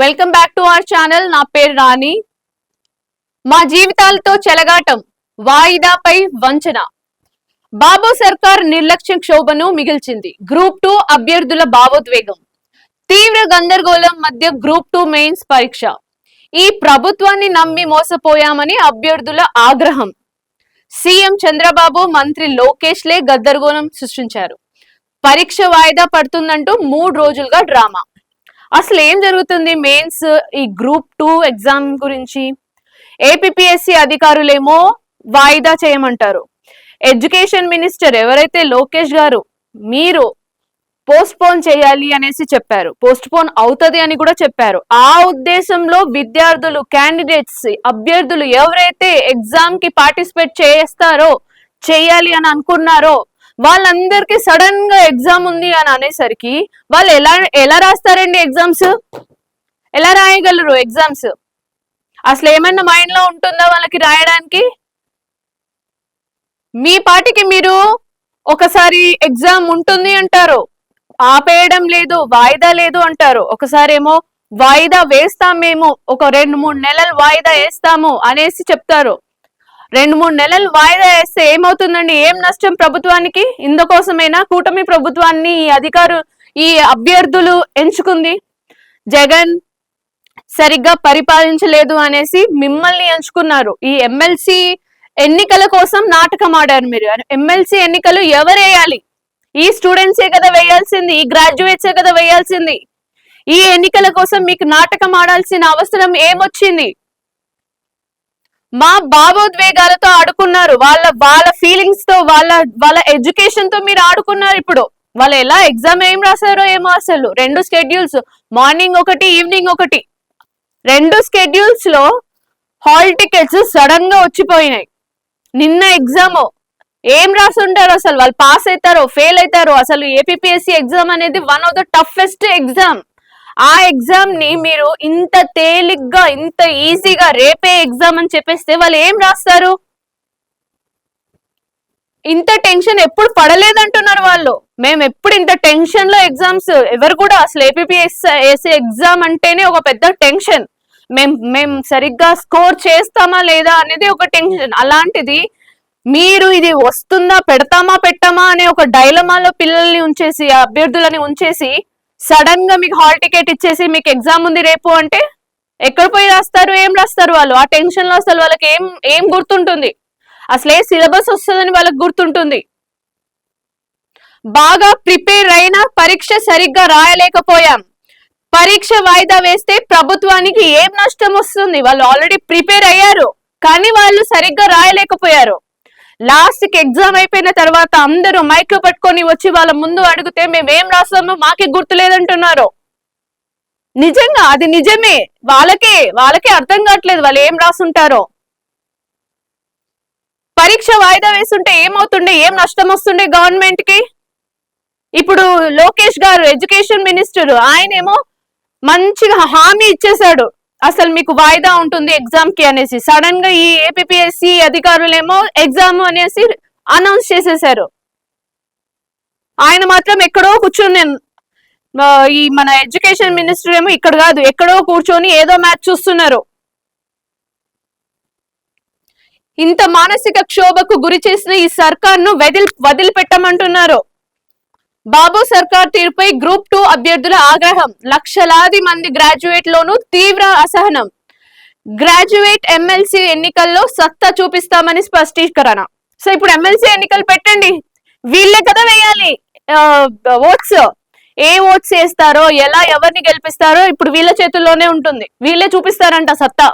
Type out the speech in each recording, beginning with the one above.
Welcome back to our channel నా పేరు రాణి. మా జీవితాలతో చెలగాటం వాయిదాపై వంచన. బాబు సర్కార్ నిర్లక్ష్యం క్షోభను మిగిల్చింది. గ్రూప్ టూ అభ్యర్థుల భావోద్వేగం. తీవ్ర గందరగోళం మధ్య గ్రూప్ టూ మెయిన్స్ పరీక్ష. ఈ ప్రభుత్వాన్ని నమ్మి మోసపోయామని అభ్యర్థుల ఆగ్రహం. సీఎం చంద్రబాబు మంత్రి లోకేష్ లే గద్దరగోళం సృష్టించారు. పరీక్ష వాయిదా పడుతుందంటూ మూడు రోజులుగా డ్రామా. అసలు ఏం జరుగుతుంది? మెయిన్స్ ఈ గ్రూప్ టూ ఎగ్జామ్ గురించి? ఏపీఎస్సి అధికారులేమో వాయిదా చేయమంటారు. ఎడ్యుకేషన్ మినిస్టర్ ఎవరైతే లోకేష్ గారు మీరు పోస్ట్ పోన్ చేయాలి అనేసి చెప్పారు. పోస్ట్ పోన్ అవుతుంది అని కూడా చెప్పారు. ఆ ఉద్దేశంలో విద్యార్థులు క్యాండిడేట్స్ అభ్యర్థులు ఎవరైతే ఎగ్జామ్కి పార్టిసిపేట్ చేస్తారో చేయాలి అని అనుకున్నారో వాళ్ళందరికీ సడన్గా ఎగ్జామ్ ఉంది అని అనేసరికి వాళ్ళు ఎలా ఎలా రాస్తారండి ఎగ్జామ్స్ ఎలా రాయగలరు ఎగ్జామ్స్ అసలు ఏమైనా మైండ్లో ఉంటుందా వాళ్ళకి రాయడానికి? మీ పాటికి మీరు ఒకసారి ఎగ్జామ్ ఉంటుంది అంటారు. ఆపేయడం లేదు వాయిదా లేదు అంటారు. ఒకసారి ఏమో వాయిదా వేస్తాం మేము ఒక రెండు మూడు నెలలు వాయిదా వేస్తాము అనేసి చెప్తారు. రెండు మూడు నెలలు వాయిదా వేస్తే ఏమవుతుందండి? ఏం నష్టం ప్రభుత్వానికి? ఇందుకోసమైనా కూటమి ప్రభుత్వాన్ని ఈ అధికారు ఈ అభ్యర్థులు ఎంచుకుంది? జగన్ సరిగ్గా పరిపాలించలేదు అనేసి మిమ్మల్ని ఎంచుకున్నారు. ఈ ఎమ్మెల్సీ ఎన్నికల కోసం నాటకం ఆడారు మీరు. ఎమ్మెల్సీ ఎన్నికలు ఎవరు వేయాలి ఈ స్టూడెంట్సే కదా వేయాల్సింది ఈ గ్రాడ్యుయేట్సే కదా వేయాల్సింది. ఈ ఎన్నికల కోసం మీకు నాటకం ఆడాల్సిన అవసరం ఏమొచ్చింది? మా భావోద్వేగాలతో ఆడుకున్నారు. వాళ్ళ వాళ్ళ ఫీలింగ్స్తో వాళ్ళ వాళ్ళ ఎడ్యుకేషన్తో మీరు ఆడుకున్నారు ఇప్పుడు. వాళ్ళు ఎలా ఎగ్జామ్ ఏం రాశారో ఏమో అసలు. రెండు స్కెడ్యూల్స్ మార్నింగ్ ఒకటి ఈవినింగ్ ఒకటి. రెండు స్కెడ్యూల్స్లో హాల్ టికెట్స్ సడన్గా వచ్చిపోయినాయి. నిన్న ఎగ్జామ్ ఏం రాసుంటారు అసలు? వాళ్ళు పాస్ అవుతారో ఫెయిల్ అవుతారో? అసలు ఏపీఎస్సి ఎగ్జామ్ అనేది one of the toughest exam ఆ ఎగ్జామ్ని మీరు ఇంత తేలిగ్గా ఇంత ఈజీగా రేపే ఎగ్జామ్ అని చెప్పేస్తే వాళ్ళు ఏం రాస్తారు? ఇంత టెన్షన్ ఎప్పుడు పడలేదంటున్నారు వాళ్ళు. మేము ఎప్పుడు ఇంత టెన్షన్లో ఎగ్జామ్స్ ఎవరు కూడా అసలు ఏపీఎస్ ఎగ్జామ్ అంటేనే ఒక పెద్ద టెన్షన్ మేం మేము సరిగ్గా స్కోర్ చేస్తామా లేదా అనేది ఒక టెన్షన్ అలాంటిది మీరు ఇది వస్తుందా పెడతామా పెట్టామా అనే ఒక డైలమాలో పిల్లల్ని ఉంచేసి అభ్యర్థులని ఉంచేసి సడన్గా మీకు హాల్ టికెట్ ఇచ్చేసి మీకు ఎగ్జామ్ ఉంది రేపు అంటే ఎక్కడ పోయి రాస్తారు ఏం రాస్తారు వాళ్ళు? ఆ టెన్షన్లో అసలు వాళ్ళకి ఏం ఏం గుర్తుంటుంది? అసలు ఏ సిలబస్ వస్తుందని వాళ్ళకి గుర్తుంటుంది. బాగా ప్రిపేర్ అయినా పరీక్ష సరిగ్గా రాయలేకపోయాం. పరీక్ష వాయిదా వేస్తే ప్రభుత్వానికి ఏం నష్టం వస్తుంది? వాళ్ళు ఆల్రెడీ ప్రిపేర్ అయ్యారు కానీ వాళ్ళు సరిగ్గా రాయలేకపోయారు. లాస్ట్కి ఎగ్జామ్ అయిపోయిన తర్వాత అందరూ మైక్ పట్టుకొని వచ్చి వాళ్ళ ముందు అడిగితే మేము ఏం రాస్తామో? మాకే గుర్తులేదంటున్నారు నిజంగా అది నిజమే. వాళ్ళకే వాళ్ళకే అర్థం కావట్లేదు వాళ్ళు ఏం రాసుంటారో. పరీక్ష వాయిదా వేస్తుంటే ఏమవుతుండే? ఏం నష్టం వస్తుండే గవర్నమెంట్కి ఇప్పుడు లోకేష్ గారు ఎడ్యుకేషన్ మినిస్టర్ ఆయనేమో మంచిగా హామీ ఇచ్చేశాడు. అసలు మీకు వాయిదా ఉంటుంది ఎగ్జామ్కి అనేసి. సడన్గా ఈ ఏపీఎస్సి అధికారులేమో ఎగ్జామ్ అనేసి అనౌన్స్ చేసేసారు. ఆయన మాత్రం ఎక్కడో కూర్చొని ఈ మన ఎడ్యుకేషన్ మినిస్టర్ ఏమో ఇక్కడ కాదు ఎక్కడో కూర్చొని ఏదో మ్యాచ్ చూస్తున్నారు. ఇంత మానసిక క్షోభకు గురి చేసిన ఈ సర్కార్ను వదిలి వదిలిపెట్టమంటున్నారు. బాబు సర్కార్ తీరుపై గ్రూప్ టూ అభ్యర్థుల ఆగ్రహం. లక్షలాది మంది గ్రాడ్యుయేట్ లోను తీవ్ర అసహనం. గ్రాడ్యుయేట్ ఎమ్మెల్సీ ఎన్నికల్లో సత్తా చూపిస్తామని స్పష్టీకరణ. సో ఇప్పుడు ఎమ్మెల్సీ ఎన్నికలు పెట్టండి. వీళ్ళే కదా వేయాలి. ఓట్స్. ఏ ఓట్స్ వేస్తారో ఎలా ఎవరిని గెలిపిస్తారో ఇప్పుడు వీళ్ళ చేతుల్లోనే ఉంటుంది. వీళ్ళే చూపిస్తారంట సత్తా.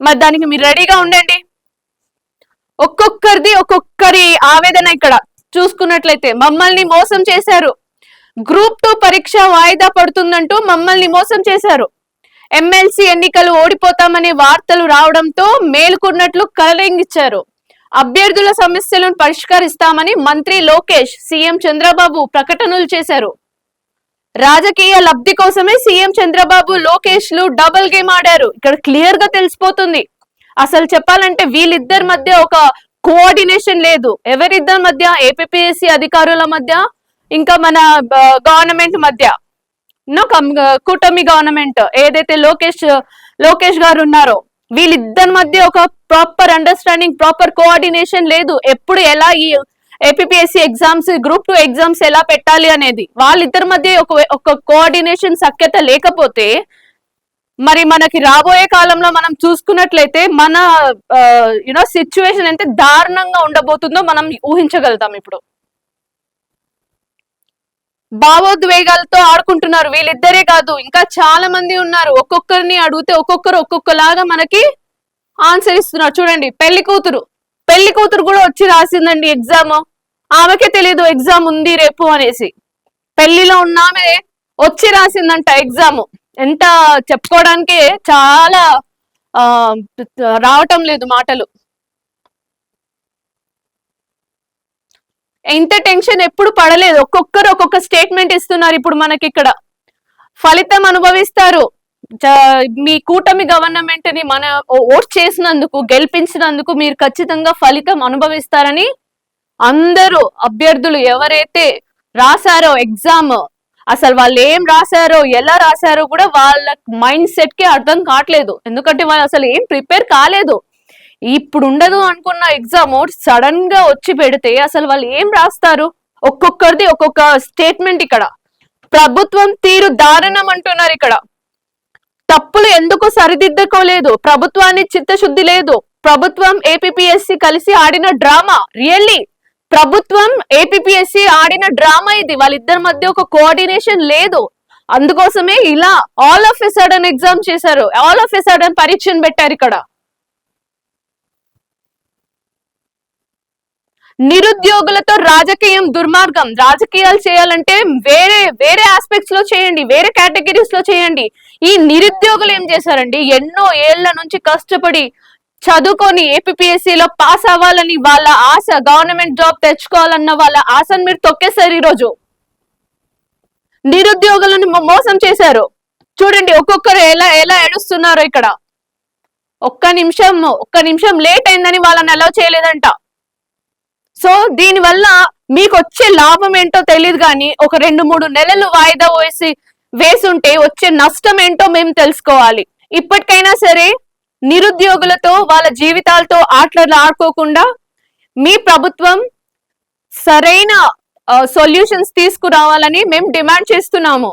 మరి దానికి మీరు రెడీగా ఉండండి. ఒక్కొక్కరిది ఒక్కొక్కరి ఆవేదన ఇక్కడ. చూసుకున్నట్లయితే మమ్మల్ని మోసం చేశారు. గ్రూప్ టూ పరీక్ష వాయిదా పడుతుందంటూ మమ్మల్ని మోసం చేశారు. ఎమ్మెల్సీ ఎన్నికలు ఓడిపోతామనే వార్తలు రావడంతో మేలుకున్నట్లు కలరింగిచ్చారు అభ్యర్థుల సమస్యలను పరిష్కరిస్తామని మంత్రి లోకేష్ సీఎం చంద్రబాబు ప్రకటనలు చేశారు. రాజకీయ లబ్ధి కోసమే సీఎం చంద్రబాబు లోకేష్లు డబుల్ గేమ్ ఆడారు. ఇక్కడ క్లియర్గా తెలిసిపోతుంది. అసలు చెప్పాలంటే వీళ్ళిద్దరి మధ్య ఒక కోఆర్డినేషన్ లేదు. ఎవరిద్దరి మధ్య? ఏపీఎస్సి అధికారుల మధ్య? ఇంకా మన గవర్నమెంట్ మధ్య? నో కూటమి గవర్నమెంట్ ఏదైతే లోకేష్ లోకేష్ గారు ఉన్నారో వీళ్ళిద్దరి మధ్య ఒక ప్రాపర్ అండర్స్టాండింగ్ ప్రాపర్ కోఆర్డినేషన్ లేదు. ఎప్పుడు ఎలా ఈ APSC exams group two exams ఎలా పెట్టాలి అనేది? వాళ్ళిద్దరి మధ్య ఒక ఒక కోఆర్డినేషన్ సఖ్యత లేకపోతే మరి మనకి రాబోయే కాలంలో మనం చూసుకున్నట్లయితే మన యునో సిచ్యువేషన్ ఎంత దారుణంగా ఉండబోతుందో మనం ఊహించగలుగుతాం ఇప్పుడు. భావోద్వేగాలతో ఆడుకుంటున్నారు వీళ్ళిద్దరే కాదు ఇంకా చాలా మంది ఉన్నారు. ఒక్కొక్కరిని అడిగితే ఒక్కొక్కరు ఒక్కొక్కలాగా మనకి ఆన్సర్ ఇస్తున్నారు. చూడండి పెళ్ళి కూతురు. పెళ్ళి కూతురు కూడా వచ్చి రాసిందండి ఎగ్జామ్ ఆమెకే తెలియదు ఎగ్జామ్ ఉంది రేపు అనేసి. పెళ్ళిలో ఉన్న ఆమె వచ్చి రాసిందంట ఎగ్జామ్ ఎంత చెప్పుకోవడానికి చాలా ఆ రావటం లేదు మాటలు. ఇంత టెన్షన్ ఎప్పుడు పడలేదు. ఒక్కొక్కరు ఒక్కొక్క స్టేట్మెంట్ ఇస్తున్నారు ఇప్పుడు మనకి ఇక్కడ ఫలితం అనుభవిస్తారు. మీ కూటమి గవర్నమెంట్ని మన ఓట్ చేసినందుకు గెలిపించినందుకు మీరు ఖచ్చితంగా ఫలితం అనుభవిస్తారని అందరూ అభ్యర్థులు ఎవరైతే రాశారో ఎగ్జామ్ అసలు వాళ్ళు ఏం రాశారో ఎలా రాశారో కూడా వాళ్ళ మైండ్ సెట్కి అర్థం కావట్లేదు. ఎందుకంటే వాళ్ళు అసలు ఏం ప్రిపేర్ కాలేదు. ఇప్పుడు ఉండదు అనుకున్న ఎగ్జామ్ సడన్గా వచ్చి పెడితే అసలు వాళ్ళు ఏం రాస్తారు? ఒక్కొక్కరిది ఒక్కొక్క స్టేట్మెంట్ ఇక్కడ. ప్రభుత్వం తీరు దారుణం అంటున్నారు ఇక్కడ. తప్పులు ఎందుకు సరిదిద్దుకోలేదు? ప్రభుత్వాన్ని చిత్తశుద్ధి లేదు. ప్రభుత్వం ఏపీఎస్సి కలిసి ఆడిన డ్రామా. రియల్లీ ప్రభుత్వం ఏపీఎస్సి ఆడిన డ్రామా ఇది. వాళ్ళిద్దరి మధ్య ఒక కోఆర్డినేషన్ లేదు. అందుకోసమే ఇలా all of a sudden exam చేశారు. ఆల్ ఆఫ్ ఎ సడన్ పరీక్షను పెట్టారు ఇక్కడ. నిరుద్యోగులతో రాజకీయం దుర్మార్గం. రాజకీయాలు చేయాలంటే వేరే వేరే ఆస్పెక్ట్స్లో చేయండి. వేరే కేటగిరీస్లో చేయండి. ఈ నిరుద్యోగులు ఏం చేశారండి? ఎన్నో ఏళ్ళ నుంచి కష్టపడి చదువుకొని ఏపీఎస్సీలో పాస్ అవ్వాలని వాళ్ళ ఆశ గవర్నమెంట్ జాబ్ తెచ్చుకోవాలన్న వాళ్ళ ఆశను మీరు తొక్కేశారు ఈరోజు. నిరుద్యోగులను మోసం చేశారు. చూడండి ఒక్కొక్కరు ఎలా ఎలా ఏడుస్తున్నారో ఇక్కడ. ఒక్క నిమిషం ఒక్క నిమిషం లేట్ అయిందని వాళ్ళని అలౌ చేయలేదంట. సో దీని వల్ల మీకు వచ్చే లాభం ఏంటో తెలియదు కానీ ఒక రెండు మూడు నెలలు వాయిదా వేసి వేసుంటే వచ్చే నష్టం ఏంటో మేము తెలుసుకోవాలి. ఇప్పటికైనా సరే నిరుద్యోగులతో వాళ్ళ జీవితాలతో ఆటలు ఆడుకోకుండా మీ ప్రభుత్వం సరైన సొల్యూషన్స్ తీసుకురావాలని మేము డిమాండ్ చేస్తున్నాము.